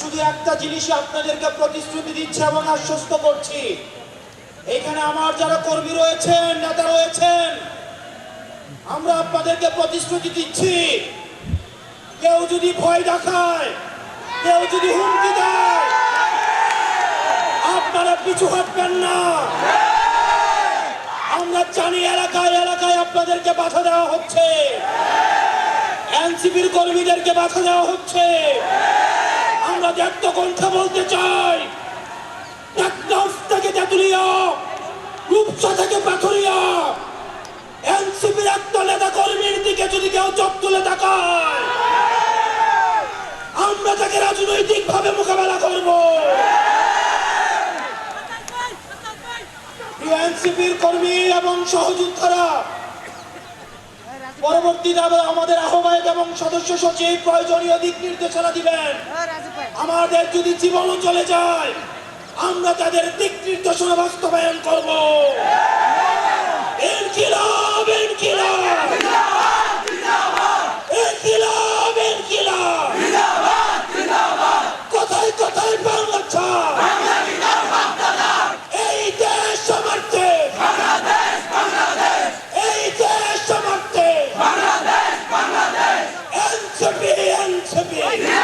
শুধু একটা জিনিসই আপনাদেরকে প্রতিশ্রুতি দিচ্ছি এবং আশ্বস্ত করছি। এখানে আমার যারা কর্মী রয়েছেন, নেতা রয়েছেন, আমরা আপনাদেরকে প্রতিশ্রুতি দিচ্ছি। কেউ যদি ভয় দেখায়, কেউ যদি হুমকি দেয়, আপনারা পিছু হাঁটবেন না। আমরা জানি এলাকায় এলাকায় আপনাদেরকে বাধা দেওয়া হচ্ছে। এনসিপির কর্মীদেরকে বাধা দেওয়া হচ্ছে। আমরা দেখত কণ্ঠে বলতে চাই টেকনাফ থেকে তেতুলিয়া, রূপসা থেকে পাথুরিয়া, এনসিপির একটা নেতা কর্মীর দিকে যদি কেউ চোখ তুলে তাকায়, আমরা তাকে রাজনৈতিক ভাবে মোকাবেলা করব। এনসিপির কর্মী এবং সহযোদ্ধারা, পরবর্তীতে আমাদের আহ্বায়ক এবং সদস্য সচিব প্রয়োজনীয় দিক নির্দেশনা দিবেন। আমাদের যদি জীবনও চলে যায় আমরা তাদের দিক নির্দেশনা বাস্তবায়ন করব। should be.